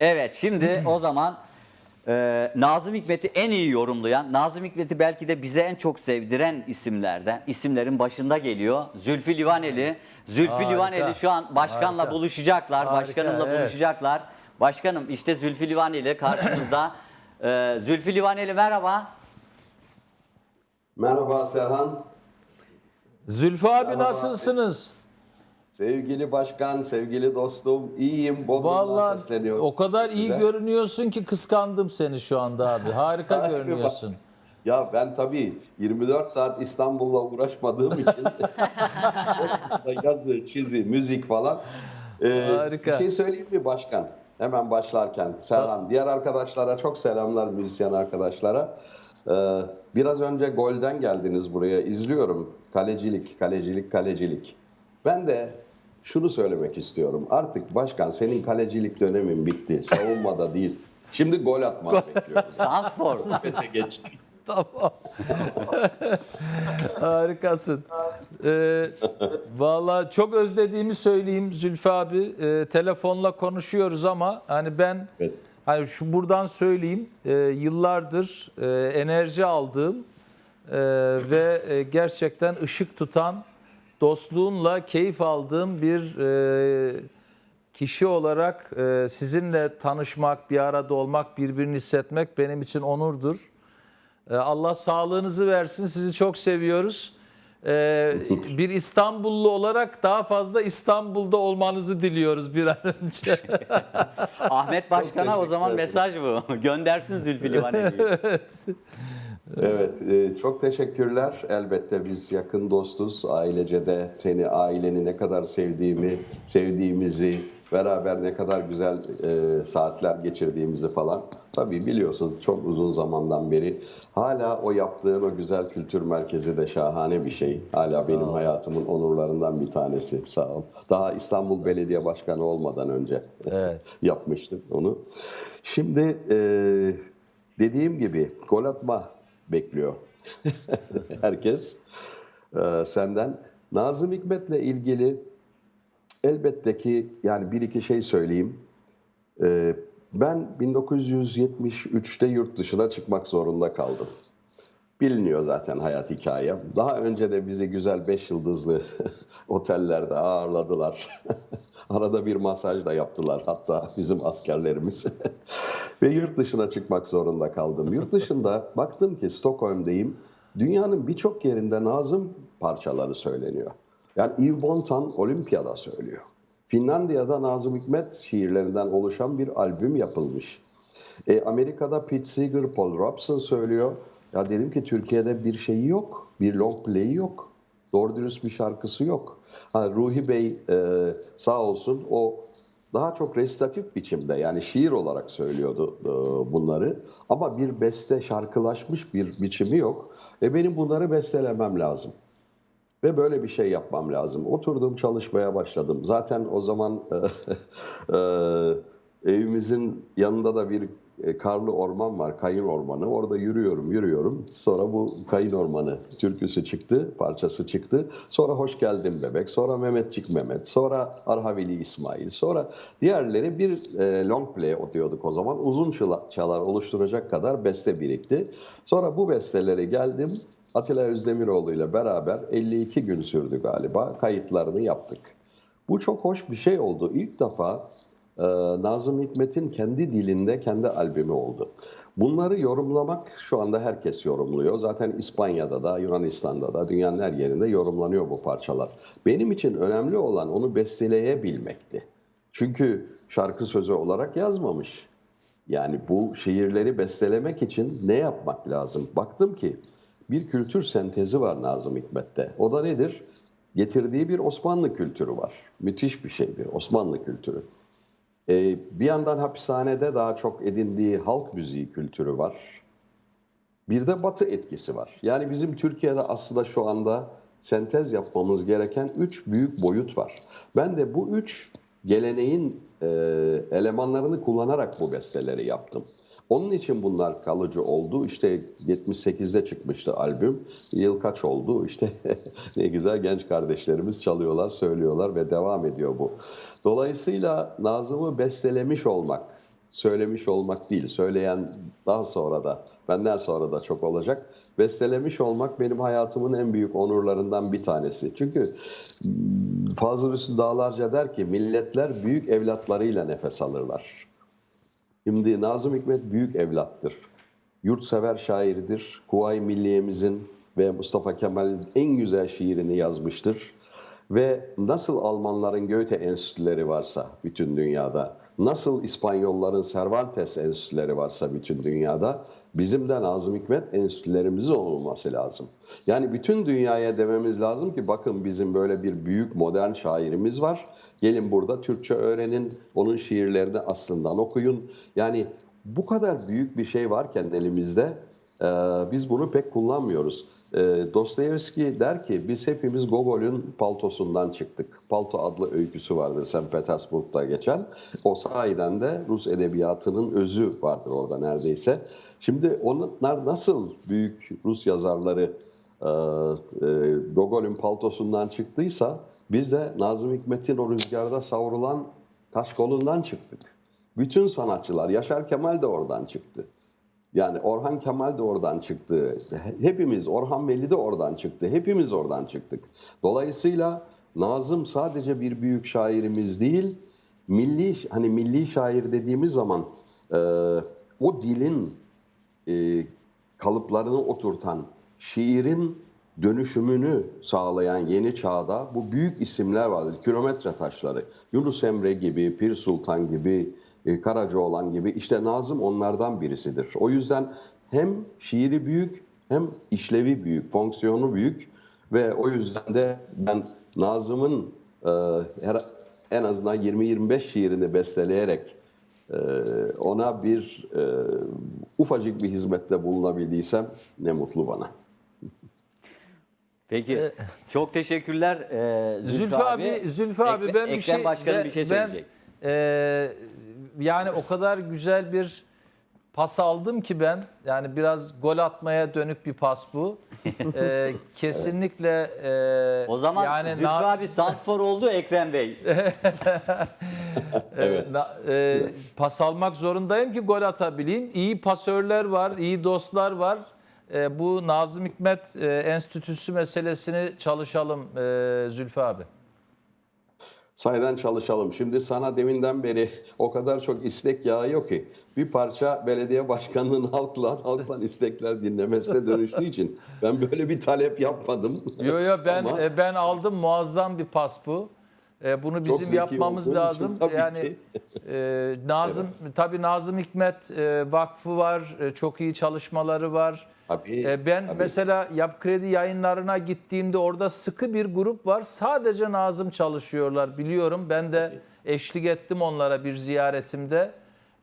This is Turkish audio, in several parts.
Evet şimdi o zaman e, Nazım Hikmet'i en iyi yorumlayan, Nazım Hikmet'i belki de bize en çok sevdiren isimlerden, isimlerin başında geliyor. Zülfü Livaneli. Zülfü Harika. Livaneli şu an başkanla Harika. buluşacaklar, Harika, başkanımla evet. buluşacaklar. Başkanım işte Zülfü Livaneli karşımızda. E, Zülfü Livaneli merhaba. Merhaba Serhan. Zülfü abi Merhaba. nasılsınız? Sevgili başkan, sevgili dostum, iyiyim. Bodrum'dan Vallahi sesleniyorum o kadar iyi size. görünüyorsun ki kıskandım seni şu anda abi. Harika Sahi görünüyorsun. Ya ben tabii 24 saat İstanbul'la uğraşmadığım için yazı, çizi, müzik falan. Ee, Harika. Bir şey söyleyeyim mi başkan? Hemen başlarken Serhan, diğer arkadaşlara çok selamlar müzisyen arkadaşlara. Ee, biraz önce golden geldiniz buraya. izliyorum. Kalecilik, kalecilik, kalecilik. Ben de şunu söylemek istiyorum. Artık başkan senin kalecilik dönemin bitti. Savunmada değil. Şimdi gol atmak bekliyorum. Santfor. Öte geçtim. Tamam. Harikasın. Ee, Valla çok özlediğimi söyleyeyim Zülfü abi. Ee, telefonla konuşuyoruz ama hani ben Evet. hani şu buradan söyleyeyim e, yıllardır e, enerji aldığım e, ve e, gerçekten ışık tutan dostluğunla keyif aldığım bir e, kişi olarak e, sizinle tanışmak, bir arada olmak, birbirini hissetmek benim için onurdur. E, Allah sağlığınızı versin. Sizi çok seviyoruz. E, bir İstanbullu olarak daha fazla İstanbul'da olmanızı diliyoruz bir an önce. Ahmet Başkan'a o zaman mesaj bu. Göndersin Zülfü Livaneli'yi. Evet, e, çok teşekkürler. Elbette biz yakın dostuz. Ailece de seni, aileni ne kadar sevdiğimi, sevdiğimizi, beraber ne kadar güzel e, saatler geçirdiğimizi falan. Tabii biliyorsun çok uzun zamandan beri. Hala o yaptığın o güzel kültür merkezi de şahane bir şey. Hala benim hayatımın onurlarından bir tanesi. Sağ ol. Daha İstanbul Belediye Başkanı olmadan önce Evet. yapmıştım onu. Şimdi e, dediğim gibi gol atma bekliyor. Herkes e, senden. Nazım Hikmet'le ilgili elbette ki yani bir iki şey söyleyeyim. E, ben 1973'te yurt dışına çıkmak zorunda kaldım. Biliniyor zaten hayat hikayem. Daha önce de bizi güzel beş yıldızlı otellerde ağırladılar. Arada bir masaj da yaptılar hatta bizim askerlerimiz. Ve yurt dışına çıkmak zorunda kaldım. Yurt dışında baktım ki Stockholm'deyim. Dünyanın birçok yerinde Nazım parçaları söyleniyor. Yani Yves Bontan Olimpiyada söylüyor. Finlandiya'da Nazım Hikmet şiirlerinden oluşan bir albüm yapılmış. E, Amerika'da Pete Seeger, Paul Robeson söylüyor. Ya dedim ki Türkiye'de bir şeyi yok. Bir long play'i yok. Doğru dürüst bir şarkısı yok. Ha, Ruhi Bey e, sağ olsun o daha çok resitatif biçimde yani şiir olarak söylüyordu e, bunları. Ama bir beste şarkılaşmış bir biçimi yok. E benim bunları bestelemem lazım. Ve böyle bir şey yapmam lazım. Oturdum çalışmaya başladım. Zaten o zaman e, evimizin yanında da bir e, karlı orman var, kayın ormanı. Orada yürüyorum, yürüyorum. Sonra bu kayın ormanı türküsü çıktı, parçası çıktı. Sonra Hoş Geldin Bebek, sonra Mehmetçik Mehmet, sonra Arhavili İsmail, sonra diğerleri bir e, long play diyorduk o zaman. Uzun çalar oluşturacak kadar beste birikti. Sonra bu besteleri geldim, Atilla Özdemiroğlu ile beraber 52 gün sürdü galiba. Kayıtlarını yaptık. Bu çok hoş bir şey oldu. İlk defa e, Nazım Hikmet'in kendi dilinde kendi albümü oldu. Bunları yorumlamak şu anda herkes yorumluyor. Zaten İspanya'da da, Yunanistan'da da, dünyanın her yerinde yorumlanıyor bu parçalar. Benim için önemli olan onu besteleyebilmekti. Çünkü şarkı sözü olarak yazmamış. Yani bu şiirleri bestelemek için ne yapmak lazım? Baktım ki bir kültür sentezi var Nazım Hikmet'te. O da nedir? Getirdiği bir Osmanlı kültürü var. Müthiş bir şey bir Osmanlı kültürü. Ee, bir yandan hapishanede daha çok edindiği halk müziği kültürü var. Bir de batı etkisi var. Yani bizim Türkiye'de aslında şu anda sentez yapmamız gereken üç büyük boyut var. Ben de bu üç geleneğin e, elemanlarını kullanarak bu besteleri yaptım. Onun için bunlar kalıcı oldu. İşte 78'de çıkmıştı albüm. Yıl kaç oldu? İşte ne güzel genç kardeşlerimiz çalıyorlar, söylüyorlar ve devam ediyor bu. Dolayısıyla Nazım'ı bestelemiş olmak söylemiş olmak değil. Söyleyen daha sonra da, benden sonra da çok olacak. Bestelemiş olmak benim hayatımın en büyük onurlarından bir tanesi. Çünkü Fazıl Hüsnü Dağlarca der ki milletler büyük evlatlarıyla nefes alırlar. Şimdi Nazım Hikmet büyük evlattır. Yurtsever şairdir. Kuvayi Milliye'mizin ve Mustafa Kemal'in en güzel şiirini yazmıştır. Ve nasıl Almanların Goethe enstitüleri varsa bütün dünyada, nasıl İspanyolların Cervantes enstitüleri varsa bütün dünyada, bizim de Nazım Hikmet enstitülerimizin olması lazım. Yani bütün dünyaya dememiz lazım ki bakın bizim böyle bir büyük modern şairimiz var. Gelin burada Türkçe öğrenin, onun şiirlerini aslından okuyun. Yani bu kadar büyük bir şey varken elimizde biz bunu pek kullanmıyoruz. E, Dostoyevski der ki biz hepimiz Gogol'ün paltosundan çıktık. Palto adlı öyküsü vardır St. Petersburg'da geçen. O sahiden de Rus edebiyatının özü vardır orada neredeyse. Şimdi onlar nasıl büyük Rus yazarları e, e, Gogol'ün paltosundan çıktıysa biz de Nazım Hikmet'in o rüzgarda savrulan taş kolundan çıktık. Bütün sanatçılar, Yaşar Kemal de oradan çıktı. Yani Orhan Kemal de oradan çıktı. Hepimiz, Orhan Veli de oradan çıktı. Hepimiz oradan çıktık. Dolayısıyla Nazım sadece bir büyük şairimiz değil, milli hani milli şair dediğimiz zaman e, o dilin e, kalıplarını oturtan, şiirin dönüşümünü sağlayan yeni çağda bu büyük isimler vardır. Kilometre taşları. Yunus Emre gibi, Pir Sultan gibi, e, Karacaoğlan gibi işte Nazım onlardan birisidir. O yüzden hem şiiri büyük hem işlevi büyük, fonksiyonu büyük ve o yüzden de ben Nazım'ın e, her, en azından 20-25 şiirini besteleyerek e, ona bir e, ufacık bir hizmette bulunabildiysem ne mutlu bana. Peki çok teşekkürler e, Zülfü, Zülfü abi, Zülfü abi Ekre- ben bir Ekrem şey Başkanım ben- bir şey ben, söyleyecek. e, yani o kadar güzel bir pas aldım ki ben yani biraz gol atmaya dönük bir pas bu. E, kesinlikle e, O zaman yani Zülfü na- abi Santfor oldu Ekrem Bey. e, na- e, pas almak zorundayım ki gol atabileyim. İyi pasörler var, iyi dostlar var. E, bu Nazım Hikmet e, Enstitüsü meselesini çalışalım e, Zülfü abi. Sayeden çalışalım. Şimdi sana deminden beri o kadar çok istek yağıyor ki bir parça belediye başkanının halkla halktan istekler dinlemesine dönüştüğü için ben böyle bir talep yapmadım. Yo yo ben Ama e, ben aldım muazzam bir pas bu. E, bunu bizim yapmamız olduğun için lazım. tabii yani ki. e, Nazım tabii Nazım Hikmet e, Vakfı var. e, çok iyi çalışmaları var. Tabii, E, ben tabii. mesela Yap Kredi yayınlarına gittiğimde orada sıkı bir grup var. Sadece Nazım çalışıyorlar biliyorum. Ben de eşlik ettim onlara bir ziyaretimde.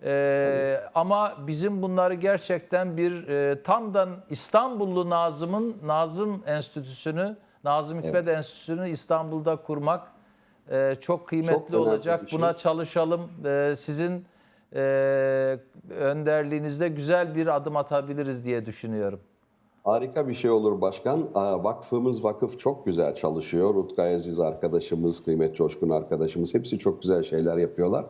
E, ama bizim bunları gerçekten bir e, tam da İstanbullu Nazım'ın Nazım Enstitüsü'nü, Nazım Hikmet Enstitüsü'nü İstanbul'da kurmak e, çok kıymetli Çok olacak. şey. Buna çalışalım. E, sizin e, önderliğinizde güzel bir adım atabiliriz diye düşünüyorum. Harika bir şey olur başkan. Vakfımız vakıf çok güzel çalışıyor. Rutkay Aziz arkadaşımız, Kıymet Coşkun arkadaşımız hepsi çok güzel şeyler yapıyorlar.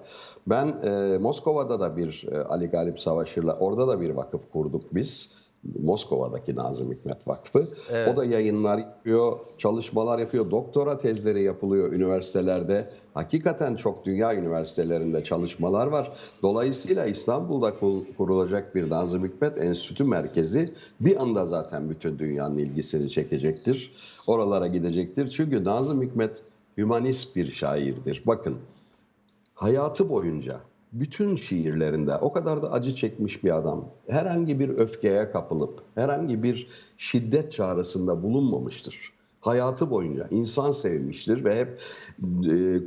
Ben e, Moskova'da da bir e, Ali Galip Savaşır'la orada da bir vakıf kurduk biz. Moskova'daki Nazım Hikmet Vakfı. O da yayınlar yapıyor, çalışmalar yapıyor. Doktora tezleri yapılıyor üniversitelerde. Hakikaten çok dünya üniversitelerinde çalışmalar var. Dolayısıyla İstanbul'da kur- kurulacak bir Nazım Hikmet Enstitü Merkezi bir anda zaten bütün dünyanın ilgisini çekecektir. Oralara gidecektir. Çünkü Nazım Hikmet hümanist bir şairdir. Bakın hayatı boyunca bütün şiirlerinde o kadar da acı çekmiş bir adam. Herhangi bir öfkeye kapılıp herhangi bir şiddet çağrısında bulunmamıştır. Hayatı boyunca insan sevmiştir ve hep e, e,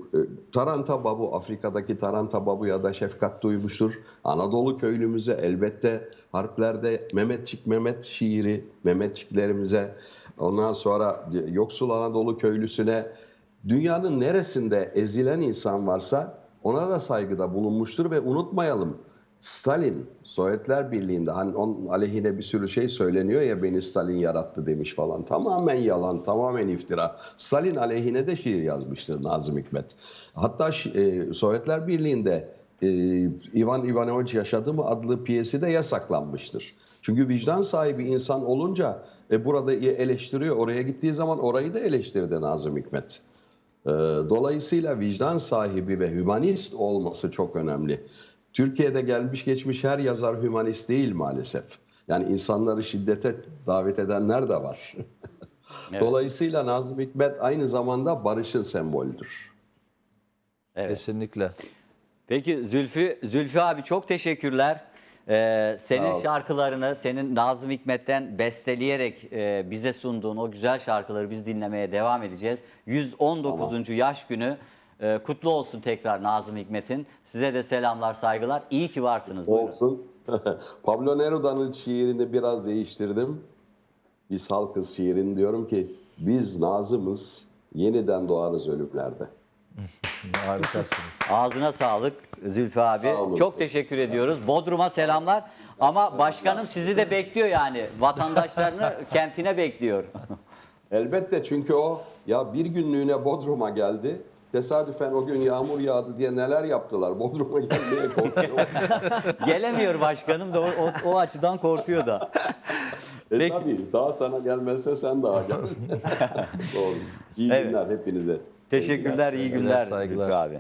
Taranta Babu, Afrika'daki Taranta Babu'ya da şefkat duymuştur. Anadolu köylümüze elbette harplerde Mehmetçik Mehmet şiiri, Mehmetçiklerimize, ondan sonra yoksul Anadolu köylüsüne dünyanın neresinde ezilen insan varsa ona da saygıda bulunmuştur ve unutmayalım Stalin Sovyetler Birliği'nde hani onun aleyhine bir sürü şey söyleniyor ya beni Stalin yarattı demiş falan. Tamamen yalan, tamamen iftira. Stalin aleyhine de şiir yazmıştır Nazım Hikmet. Hatta e, Sovyetler Birliği'nde e, Ivan Ivanoviç Yaşadı mı adlı piyesi de yasaklanmıştır. Çünkü vicdan sahibi insan olunca e, burada eleştiriyor. Oraya gittiği zaman orayı da eleştirdi Nazım Hikmet. E, dolayısıyla vicdan sahibi ve hümanist olması çok önemli. Türkiye'de gelmiş geçmiş her yazar hümanist değil maalesef. Yani insanları şiddete davet edenler de var. Dolayısıyla Nazım Hikmet aynı zamanda barışın sembolüdür. Evet. Kesinlikle. Peki Zülfü Zülfü abi çok teşekkürler. Ee, senin şarkılarını senin Nazım Hikmet'ten besteleyerek e, bize sunduğun o güzel şarkıları biz dinlemeye devam edeceğiz. 119. yaş günü e, kutlu olsun tekrar Nazım Hikmet'in. Size de selamlar, saygılar. İyi ki varsınız. Buyurun. Olsun. Pablo Neruda'nın şiirini biraz değiştirdim. Biz halkız şiirini diyorum ki biz Nazım'ız yeniden doğarız ölümlerde. Harikasınız. Ağzına sağlık Zülfü abi. Sağ olun. Çok teşekkür ediyoruz. Bodrum'a selamlar. Ama başkanım sizi de bekliyor yani. Vatandaşlarını kentine bekliyor. Elbette çünkü o ya bir günlüğüne Bodrum'a geldi. Tesadüfen o gün yağmur yağdı diye neler yaptılar. Bodrum'a gelmeye korkuyor. Gelemiyor başkanım da o, o, o açıdan korkuyor da. e Peki. tabii daha sana gelmezse sen daha gel. Doğru. İyi Evet. günler hepinize. Teşekkürler, iyi günler saygılar. Zülfü abi.